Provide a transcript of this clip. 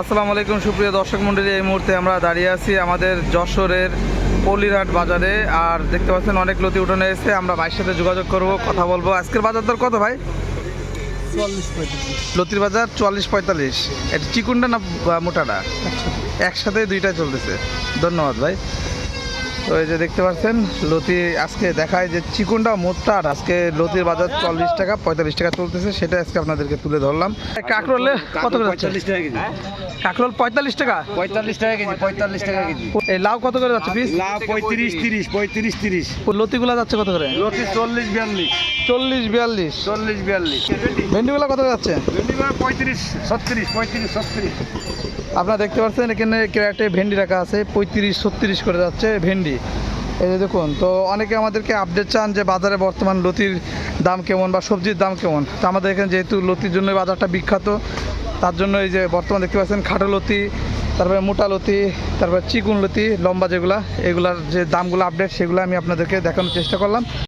আসসালামু আলাইকুম সুপ্রিয় দর্শক মন্ডলী এই মুহূর্তে আমরা দাঁড়িয়ে আছি আমাদের যশোরের পল্লিরহাট বাজারে। আর দেখতে পাচ্ছেন অনেক লতি উঠোনে এসে আমরা ভাইয়ের সাথে যোগাযোগ করব কথা বলব। আজকের বাজার দর কত ভাই? লতির বাজার চুয়াল্লিশ পঁয়তাল্লিশ। এটা চিকুনটা না মোটাটা? একসাথে। দুইটা চলতেছে। ধন্যবাদ ভাই। তো এই যে দেখতে পাচ্ছেন লতি আজকে দেখায় যে চিকুনটা মোটটা আর আজকে লতির বাজার চল্লিশ টাকা পঁয়তাল্লিশ টাকা চলতেছে সেটা আজকে আপনাদেরকে তুলে ধরলাম। কাঁকরোলে কত করে পঁয়তাল্লিশ টাকা কেজি। কাঁকরোল পঁয়তাল্লিশ টাকা? পঁয়তাল্লিশ টাকা কেজি পঁয়তাল্লিশ টাকা কেজি। এই লাউ কত করে যাচ্ছে পিস? লাউ পঁয়ত্রিশ তিরিশ পঁয়ত্রিশ তিরিশ। লতিগুলো যাচ্ছে কত করে? লতি চল্লিশ বিয়াল্লিশ। চল্লিশ বিয়াল্লিশ। চল্লিশ বিয়াল্লিশ। ভেন্ডিগুলা কত যাচ্ছে? পঁয়ত্রিশ ছত্রিশ পঁয়ত্রিশ ছত্রিশ। আপনারা দেখতে পাচ্ছেন এখানে ক্যারেটে ভেন্ডি রাখা আছে পঁয়ত্রিশ ছত্রিশ করে যাচ্ছে ভেন্ডি। এই যে দেখুন তো অনেকে আমাদেরকে আপডেট চান যে বাজারে বর্তমান লতির দাম কেমন বা সবজির দাম কেমন। তো আমাদের এখানে যেহেতু লতির জন্য বাজারটা বিখ্যাত তার জন্য এই যে বর্তমান দেখতে পাচ্ছেন খাটো লতি তারপরে মোটা লতি তারপরে চিকুন লতি লম্বা যেগুলা এগুলার যে দামগুলো আপডেট সেগুলো আমি আপনাদেরকে দেখানোর চেষ্টা করলাম।